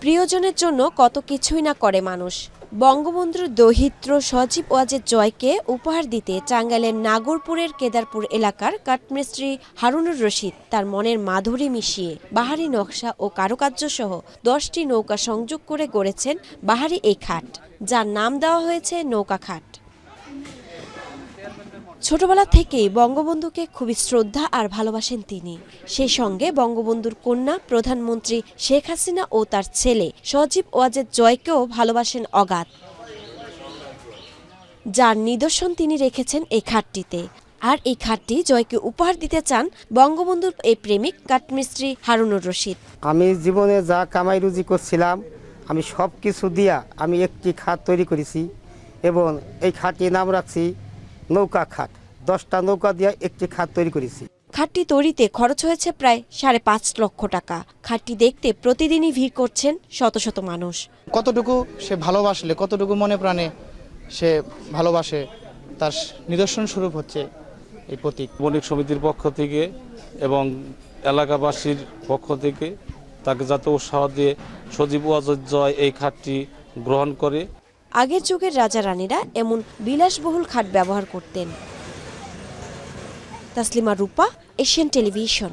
প্রিয়জনের জন্য কত কিছুই না করে মানুষ। বঙ্গবন্ধুর দহিত্র সজীব ওয়াজেদ জয়কে উপহার দিতে টাঙ্গাইলের নাগরপুরের কেদারপুর এলাকার কাঠমিস্ত্রি হারুনুর রশিদ তার মনের মাধুরী মিশিয়ে বাহারি নকশা ও কারুকার্য সহ দশটি নৌকা সংযোগ করে গড়েছেন বাহারি এই খাট, যার নাম দেওয়া হয়েছে নৌকা খাট। ছোটবেলা থেকেই বঙ্গবন্ধুকে খুবই শ্রদ্ধা আর ভালোবাসেন তিনি। সেই সঙ্গে বঙ্গবন্ধুর কন্যা প্রধানমন্ত্রী শেখ হাসিনা ও তার ছেলে সজীব ওয়াজেদ জয়কেও ভালোবাসেন অগাধ। যার নিদর্শন তিনি রেখেছেন এই খাটটিতে। আর এই খাটটি জয়কে উপহার দিতে চান বঙ্গবন্ধুর এই প্রেমিক কাঠমিস্ত্রি হারুনুর রশিদ। আমি জীবনে যা কামাই রুজি করছিলাম, আমি সব কিছু দিয়া আমি একটি খাট তৈরি করেছি এবং এই খাটটির নাম রাখছি নৌকা খাট দশটা নৌকা দিয়ে একটি খাট তৈরি করেছি। খাটটি তৈরিতে খরচ হয়েছে প্রায় সাড়ে পাঁচ লক্ষ টাকা। খাটটি দেখতে প্রতিদিনই ভিড় করছেন শত শত মানুষ। কতটুকু সে ভালোবাসলে কতটুকু মনে প্রাণে সে ভালোবাসে তার নিদর্শন স্বরূপ হচ্ছে এই প্রতীক। বণিক সমিতির পক্ষ থেকে এবং এলাকাবাসীর পক্ষ থেকে তাকে যাতে উৎসাহ দিয়ে সজীব ওয়াজদ জয় এই খাতটি গ্রহণ করে আগের যুগের রাজা রানীরা এমন বিলাসবহুল খাট ব্যবহার করতেন। Taslima Rupa Asian television.